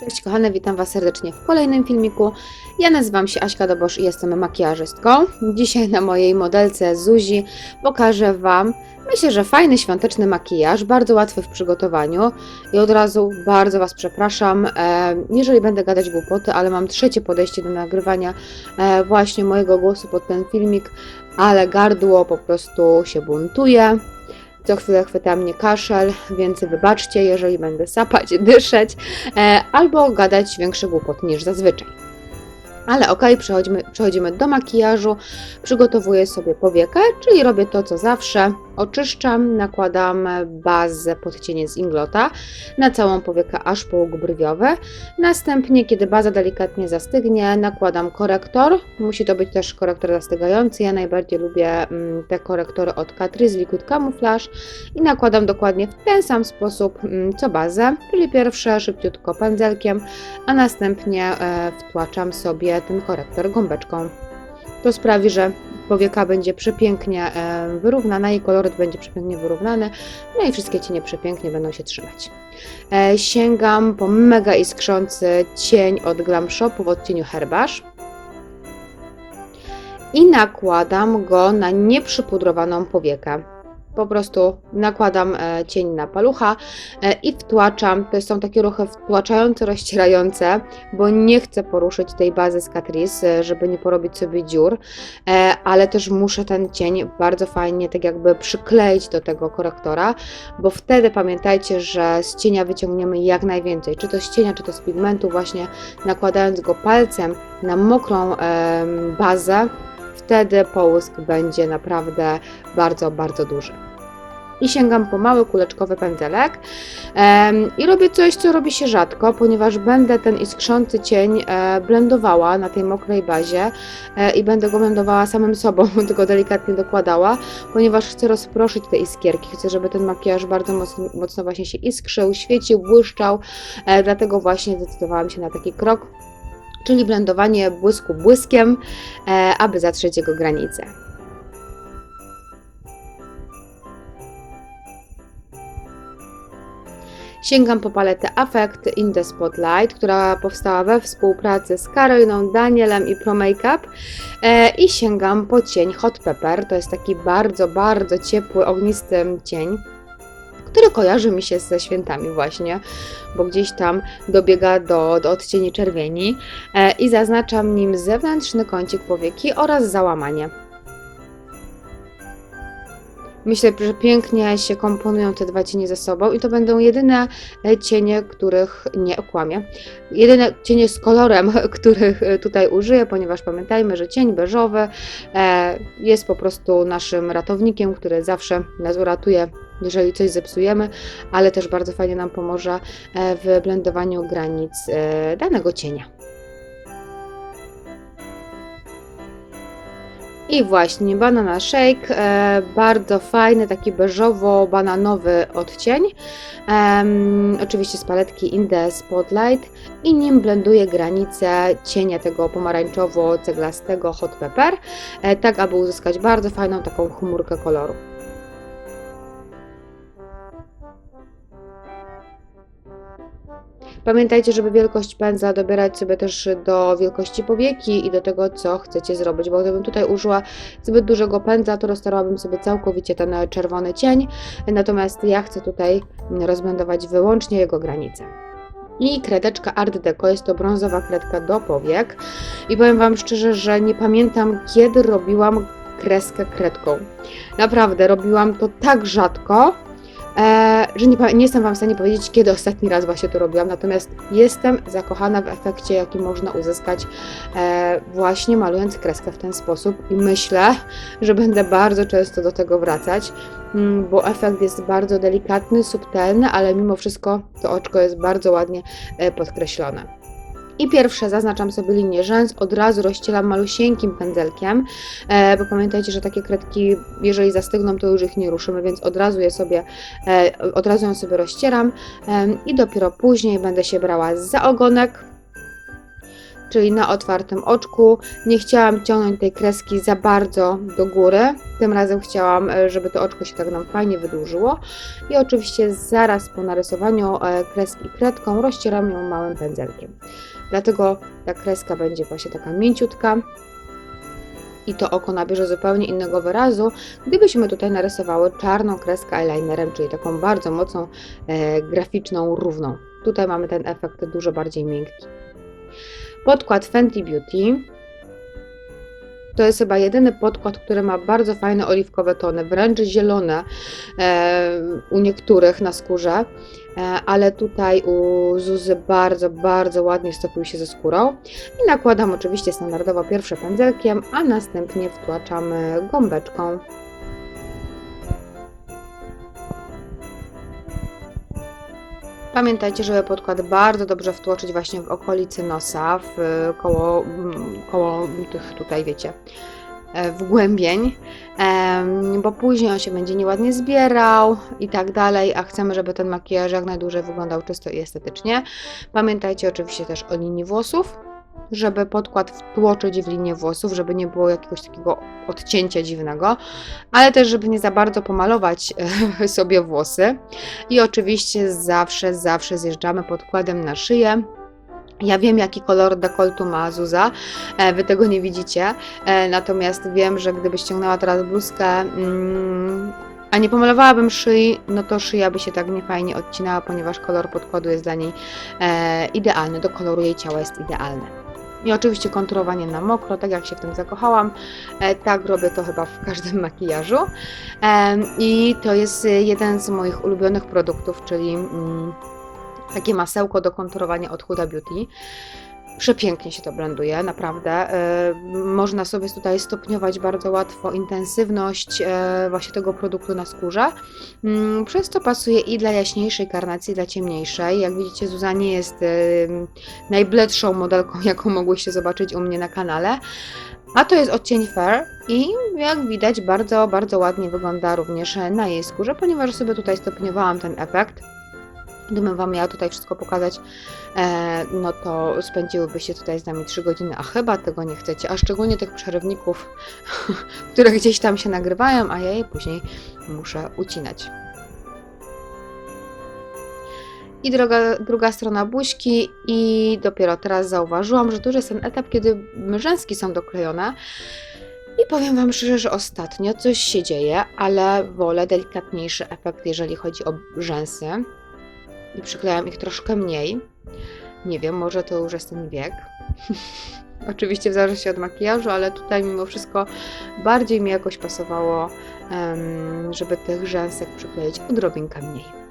Cześć kochane, witam Was serdecznie w kolejnym filmiku. Ja nazywam się Aśka Dobosz i jestem makijażystką. Dzisiaj na mojej modelce Zuzi pokażę Wam, myślę, że fajny świąteczny makijaż, bardzo łatwy w przygotowaniu i od razu bardzo Was przepraszam, e, jeżeli będę gadać głupoty, ale mam trzecie podejście do nagrywania e, właśnie mojego głosu pod ten filmik, ale gardło po prostu się buntuje. Co chwilę chwyta mnie kaszel, więc wybaczcie, jeżeli będę sapać, dyszeć e, albo gadać większe głupoty niż zazwyczaj. Ale okej, przechodzimy, przechodzimy do makijażu. Przygotowuję sobie powiekę, czyli robię to co zawsze. Oczyszczam, nakładam bazę pod cienie z Inglota na całą powiekę aż po łuk brwiowy. Następnie, kiedy baza delikatnie zastygnie, nakładam korektor. Musi to być też korektor zastygający. Ja najbardziej lubię mm, te korektory od Catrice Liquid Camouflage i nakładam dokładnie w ten sam sposób mm, co bazę, czyli pierwsze szybciutko pędzelkiem, a następnie e, wtłaczam sobie ten korektor gąbeczką. To sprawi, że powieka będzie przepięknie e, wyrównana i koloryt będzie przepięknie wyrównany, no i wszystkie cienie przepięknie będą się trzymać. E, Sięgam po mega iskrzący cień od Glam Shopu w odcieniu Herbasz i nakładam go na nieprzypudrowaną powiekę. Po prostu nakładam e, cień na palucha e, i wtłaczam. To są takie ruchy wtłaczające, rozcierające, bo nie chcę poruszyć tej bazy z Catrice, e, żeby nie porobić sobie dziur, ale też muszę ten cień bardzo fajnie tak jakby przykleić do tego korektora, bo wtedy pamiętajcie, że z cienia wyciągniemy jak najwięcej, czy to z cienia, czy to z pigmentu, właśnie nakładając go palcem na mokrą bazę, wtedy połysk będzie naprawdę bardzo, bardzo duży. I sięgam po mały kuleczkowy pędzelek i robię coś, co robi się rzadko, ponieważ będę ten iskrzący cień e, blendowała na tej mokrej bazie e, i będę go blendowała samym sobą, tylko delikatnie dokładała, ponieważ chcę rozproszyć te iskierki, chcę, żeby ten makijaż bardzo mocno, mocno właśnie się iskrzył, świecił, błyszczał, e, dlatego właśnie zdecydowałam się na taki krok, czyli blendowanie błysku błyskiem, e, aby zatrzeć jego granice. Sięgam po paletę Affect in the Spotlight, która powstała we współpracy z Karoliną, Danielem i Pro Makeup e, i sięgam po cień Hot Pepper. To jest taki bardzo, bardzo ciepły, ognisty cień który kojarzy mi się ze świętami właśnie, bo gdzieś tam dobiega do, do odcieni czerwieni e, i zaznaczam nim zewnętrzny kącik powieki oraz załamanie. Myślę, że pięknie się komponują te dwa cienie ze sobą i to będą jedyne cienie, których nie okłamię. Jedyne cienie z kolorem, których tutaj użyję, ponieważ pamiętajmy, że cień beżowy e, jest po prostu naszym ratownikiem, który zawsze nas uratuje, jeżeli coś zepsujemy, ale też bardzo fajnie nam pomoże e, w blendowaniu granic e, danego cienia. I właśnie Banana Shake, e, bardzo fajny, taki beżowo-bananowy odcień. Em, oczywiście z paletki In The Spotlight i nim blenduję granice cienia tego pomarańczowo-ceglastego Hot Pepper, e, tak aby uzyskać bardzo fajną taką chmurkę koloru. Pamiętajcie, żeby wielkość pędzla dobierać sobie też do wielkości powieki i do tego, co chcecie zrobić, bo gdybym tutaj użyła zbyt dużego pędzla, to roztarłabym sobie całkowicie ten czerwony cień, natomiast ja chcę tutaj rozblendować wyłącznie jego granice. I kredeczka Art Deco, jest to brązowa kredka do powiek i powiem Wam szczerze, że nie pamiętam kiedy robiłam kreskę kredką. Naprawdę, robiłam to tak rzadko, e, że nie, nie jestem Wam w stanie powiedzieć, kiedy ostatni raz właśnie to robiłam, natomiast jestem zakochana w efekcie, jaki można uzyskać e, właśnie malując kreskę w ten sposób i myślę, że będę bardzo często do tego wracać, mm, bo efekt jest bardzo delikatny, subtelny, ale mimo wszystko to oczko jest bardzo ładnie e, podkreślone. I pierwsze zaznaczam sobie linię rzęs, od razu rozcielam malusieńkim pędzelkiem, e, bo pamiętajcie, że takie kredki, jeżeli zastygną, to już ich nie ruszymy, więc od razu je sobie, e, od razu ją sobie rozcieram e, i dopiero później będę się brała za ogonek. czyli na otwartym oczku. Nie chciałam ciągnąć tej kreski za bardzo do góry. Tym razem chciałam, żeby to oczko się tak nam fajnie wydłużyło. I oczywiście zaraz po narysowaniu kreski kredką rozcieram ją małym pędzelkiem. Dlatego ta kreska będzie właśnie taka mięciutka i to oko nabierze zupełnie innego wyrazu, gdybyśmy tutaj narysowały czarną kreskę eyelinerem, czyli taką bardzo mocną, e, graficzną, równą. Tutaj mamy ten efekt dużo bardziej miękki. Podkład Fenty Beauty. To jest chyba jedyny podkład, który ma bardzo fajne oliwkowe tony, wręcz zielone e, u niektórych na skórze, e, ale tutaj u Zuzy bardzo, bardzo ładnie stopił się ze skórą. I nakładam oczywiście standardowo pierwsze pędzelkiem, a następnie wtłaczamy gąbeczką. Pamiętajcie, żeby podkład bardzo dobrze wtłoczyć właśnie w okolicy nosa, w koło, mm, koło tych tutaj, wiecie, e, wgłębień, bo później on się będzie nieładnie zbierał i tak dalej, a chcemy, żeby ten makijaż jak najdłużej wyglądał czysto i estetycznie. Pamiętajcie oczywiście też o linii włosów, żeby podkład wtłoczyć w linię włosów, żeby nie było jakiegoś takiego odcięcia dziwnego, ale też, żeby nie za bardzo pomalować e, sobie włosy. I oczywiście zawsze, zawsze zjeżdżamy podkładem na szyję. Ja wiem, jaki kolor dekoltu ma Zuza, e, wy tego nie widzicie, e, natomiast wiem, że gdyby ściągnęła teraz bluzkę, mm, a nie pomalowałabym szyi, no to szyja by się tak niefajnie odcinała, ponieważ kolor podkładu jest dla niej e, idealny, do koloru jej ciała jest idealny. I oczywiście konturowanie na mokro, tak jak się w tym zakochałam, e, tak robię to chyba w każdym makijażu. E, I to jest jeden z moich ulubionych produktów, czyli mm, takie masełko do konturowania od Huda Beauty. Przepięknie się to blenduje, naprawdę. E, Można sobie tutaj stopniować bardzo łatwo intensywność e, właśnie tego produktu na skórze, Mm, przez co pasuje i dla jaśniejszej karnacji, i dla ciemniejszej. Jak widzicie, Zuza nie jest e, najbledszą modelką, jaką mogłyście zobaczyć u mnie na kanale. A to jest odcień Fair i jak widać bardzo, bardzo ładnie wygląda również na jej skórze, ponieważ sobie tutaj stopniowałam ten efekt. Gdybym Wam miała tutaj wszystko pokazać, e, no to spędziłybyście tutaj z nami 3 godziny, a chyba tego nie chcecie, a szczególnie tych przerywników, które gdzieś tam się nagrywają, a ja je później muszę ucinać. I droga, druga strona buźki i dopiero teraz zauważyłam, że już jest ten etap, kiedy rzęski są doklejone. I powiem Wam szczerze, że ostatnio coś się dzieje, ale wolę delikatniejszy efekt, jeżeli chodzi o rzęsy. I przyklejam ich troszkę mniej. Nie wiem, może to już jest ten wiek. Oczywiście w zależności od makijażu, ale tutaj mimo wszystko bardziej mi jakoś pasowało, żeby tych rzęsek przykleić odrobinkę mniej.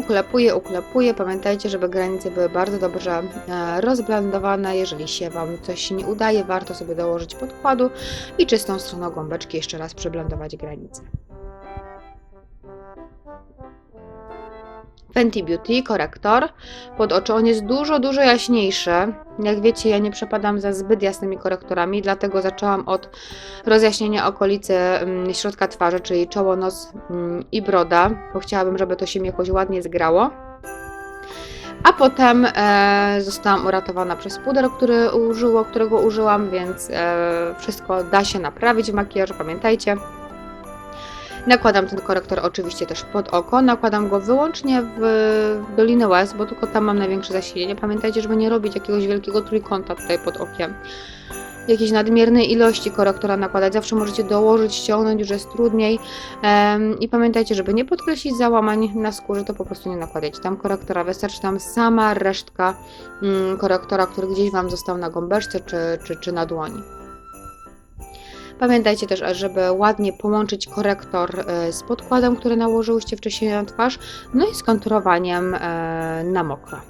Uklepuję, uklepuję. Pamiętajcie, żeby granice były bardzo dobrze e, rozblendowane. Jeżeli się Wam coś nie udaje, warto sobie dołożyć podkładu i czystą stroną gąbeczki jeszcze raz przeblendować granice. Fenty Beauty korektor pod oczy. On jest dużo, dużo jaśniejszy. Jak wiecie, ja nie przepadam za zbyt jasnymi korektorami, dlatego zaczęłam od rozjaśnienia okolicy mm, środka twarzy, czyli czoło, nos mm, i broda, bo chciałabym, żeby to się mi jakoś ładnie zgrało. A potem e, zostałam uratowana przez puder, który użyło, którego użyłam, więc e, wszystko da się naprawić w makijażu, pamiętajcie. Nakładam ten korektor oczywiście też pod oko. Nakładam go wyłącznie w dolinę łez, bo tylko tam mam największe zasilenie. Pamiętajcie, żeby nie robić jakiegoś wielkiego trójkąta tutaj pod okiem. Jakiejś nadmiernej ilości korektora nakładać. Zawsze możecie dołożyć, ściągnąć, już jest trudniej. I pamiętajcie, żeby nie podkreślić załamań na skórze, to po prostu nie nakładajcie tam korektora. Wystarczy tam sama resztka mm, korektora, który gdzieś Wam został na gąbeczce czy, czy, czy na dłoni. Pamiętajcie też, żeby ładnie połączyć korektor e, z podkładem, który nałożyłyście wcześniej na twarz, no i z konturowaniem e, na mokro.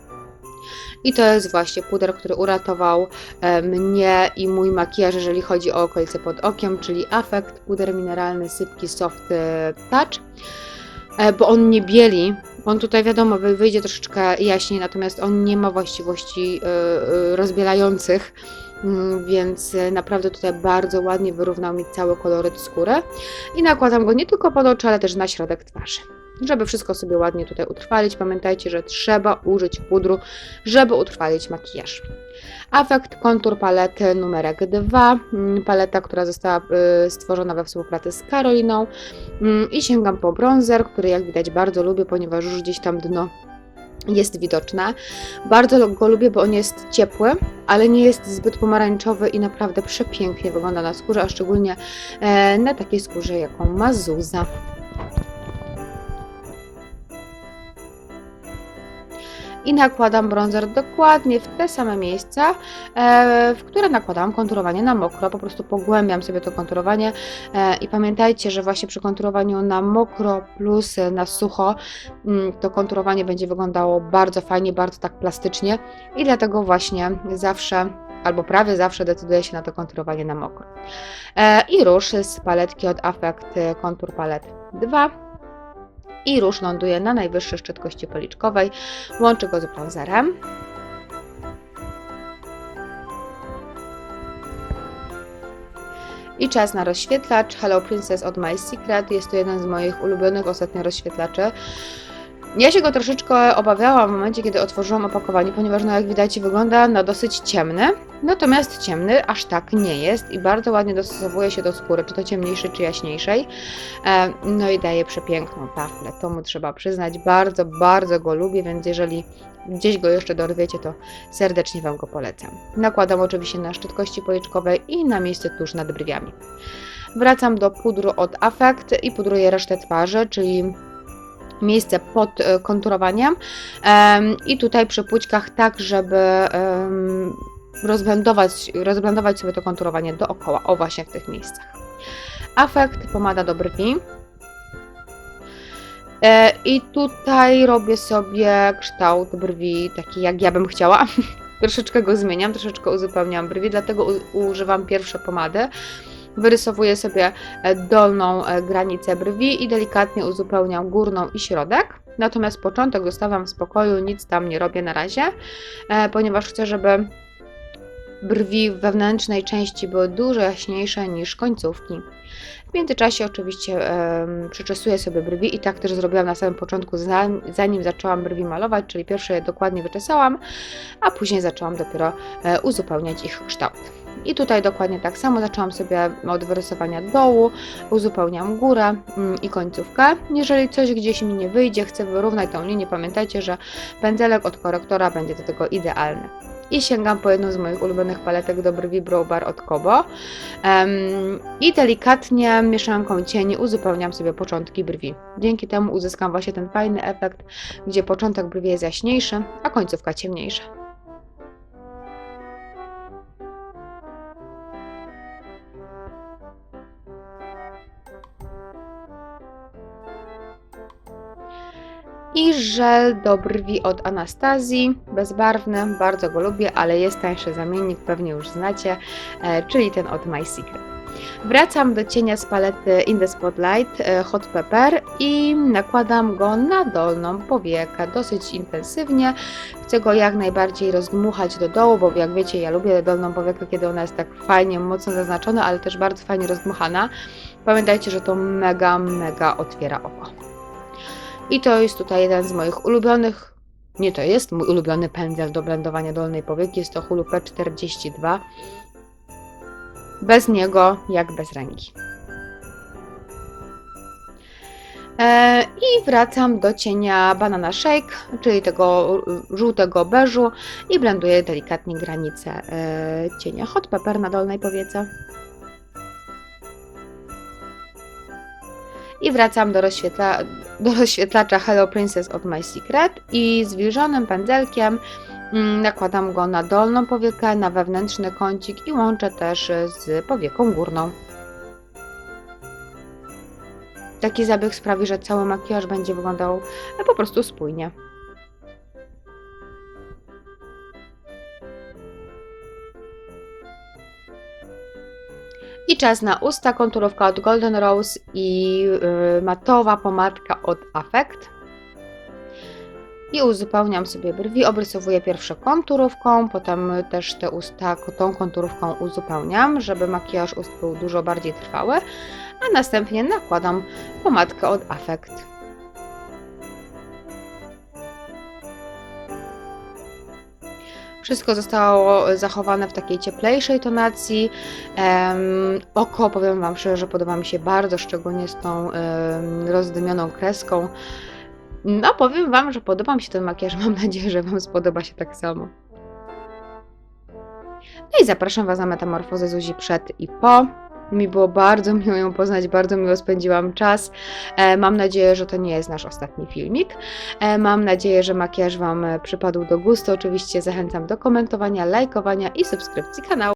I to jest właśnie puder, który uratował e, mnie i mój makijaż, jeżeli chodzi o okolice pod okiem, czyli Affect, puder mineralny sypki Soft Touch, bo on nie bieli. On tutaj wiadomo, wy- wyjdzie troszeczkę jaśniej, natomiast on nie ma właściwości rozbielających, więc e, naprawdę tutaj bardzo ładnie wyrównał mi cały koloryt skóry i nakładam go nie tylko pod oczy, ale też na środek twarzy. żeby wszystko sobie ładnie tutaj utrwalić. Pamiętajcie, że trzeba użyć pudru, żeby utrwalić makijaż. Afekt kontur palety numerek 2, mm, paleta, która została y, stworzona we współpracy z Karoliną Mm, i sięgam po bronzer, który jak widać bardzo lubię, ponieważ już gdzieś tam dno jest widoczne. Bardzo go lubię, bo on jest ciepły, ale nie jest zbyt pomarańczowy i naprawdę przepięknie wygląda na skórze, a szczególnie e, na takiej skórze, jaką ma Zuza. I nakładam bronzer dokładnie w te same miejsca, e, w które nakładałam konturowanie na mokro. Po prostu pogłębiam sobie to konturowanie e, i pamiętajcie, że właśnie przy konturowaniu na mokro plus na sucho mm, to konturowanie będzie wyglądało bardzo fajnie, bardzo tak plastycznie i dlatego właśnie zawsze albo prawie zawsze decyduję się na to konturowanie na mokro. E, I róż z paletki od Affect Contour Palette 2 i róż ląduje na najwyższej szczytkości policzkowej. Łączę go z bronzerem. I czas na rozświetlacz Hello Princess od My Secret. Jest to jeden z moich ulubionych ostatnio rozświetlaczy. Ja się go troszeczkę obawiałam w momencie, kiedy otworzyłam opakowanie, ponieważ no jak widać wygląda na dosyć ciemny, natomiast ciemny aż tak nie jest i bardzo ładnie dostosowuje się do skóry, czy to ciemniejszej, czy jaśniejszej. E, no i daje przepiękną taflę, to mu trzeba przyznać, bardzo, bardzo go lubię, więc jeżeli gdzieś go jeszcze dorwiecie, to serdecznie Wam go polecam. Nakładam oczywiście na szczytkości policzkowej i na miejsce tuż nad brwiami. Wracam do pudru od Affect i pudruję resztę twarzy, czyli miejsce pod e, konturowaniem i tutaj przy płućkach tak, żeby rozblendować, rozblendować sobie to konturowanie dookoła, o właśnie w tych miejscach. Afekt, pomada do brwi. E, I tutaj robię sobie kształt brwi taki jak ja bym chciała. troszeczkę go zmieniam, troszeczkę uzupełniam brwi, dlatego używam pierwsze pomady Wyrysowuję sobie e, dolną e, granicę brwi i delikatnie uzupełniam górną i środek. Natomiast początek zostawiam w spokoju, nic tam nie robię na razie, e, ponieważ chcę, żeby brwi wewnętrznej części były dużo jaśniejsze niż końcówki. W międzyczasie oczywiście przyczesuję sobie brwi i tak też zrobiłam na samym początku, zanim zaczęłam brwi malować, czyli pierwsze je dokładnie wyczesałam, a później zaczęłam dopiero uzupełniać ich kształt. I tutaj dokładnie tak samo zaczęłam sobie od wyrysowania dołu, uzupełniam górę mm, i końcówkę. Jeżeli coś gdzieś mi nie wyjdzie, chcę wyrównać tą linię, pamiętajcie, że pędzelek od korektora będzie do tego idealny i sięgam po jedną z moich ulubionych paletek do brwi Brow Bar od Kobo um, i delikatnie mieszanką cieni uzupełniam sobie początki brwi. Dzięki temu uzyskam właśnie ten fajny efekt, gdzie początek brwi jest jaśniejszy, a końcówka ciemniejsza. I żel do brwi od Anastazji, bezbarwny, bardzo go lubię, ale jest tańszy zamiennik, pewnie już znacie, e, czyli ten od My Secret. Wracam do cienia z palety In The Spotlight e, Hot Pepper i nakładam go na dolną powiekę dosyć intensywnie. Chcę go jak najbardziej rozdmuchać do dołu, bo jak wiecie, ja lubię dolną powiekę, kiedy ona jest tak fajnie, mocno zaznaczona, ale też bardzo fajnie rozdmuchana. Pamiętajcie, że to mega, mega otwiera oko. I to jest tutaj jeden z moich ulubionych, nie to jest mój ulubiony pędzel do blendowania dolnej powieki, jest to Hulu P42. Bez niego jak bez ręki. E, I wracam do cienia Banana Shake, czyli tego żółtego beżu i blenduję delikatnie granicę e, cienia Hot Pepper na dolnej powiece. I wracam do, rozświetla do rozświetlacza Hello Princess od My Secret i zwilżonym pędzelkiem mm, nakładam go na dolną powiekę, na wewnętrzny kącik i łączę też z powieką górną. Taki zabieg sprawi, że cały makijaż będzie wyglądał po prostu spójnie. I czas na usta, konturówka od Golden Rose i yy, matowa pomadka od Affect. I uzupełniam sobie brwi, obrysowuję pierwsze konturówką, potem też te usta tą konturówką uzupełniam, żeby makijaż ust był dużo bardziej trwały, a następnie nakładam pomadkę od Affect. Wszystko zostało zachowane w takiej cieplejszej tonacji. Oko, powiem Wam szczerze, podoba mi się bardzo, szczególnie z tą rozdymioną kreską. No, powiem Wam, że podoba mi się ten makijaż. Mam nadzieję, że Wam spodoba się tak samo. No i zapraszam Was na metamorfozę Zuzi przed i po. Mi było bardzo miło ją poznać, bardzo miło spędziłam czas. E, mam nadzieję, że to nie jest nasz ostatni filmik. E, mam nadzieję, że makijaż Wam przypadł do gustu. Oczywiście zachęcam do komentowania, lajkowania i subskrypcji kanału.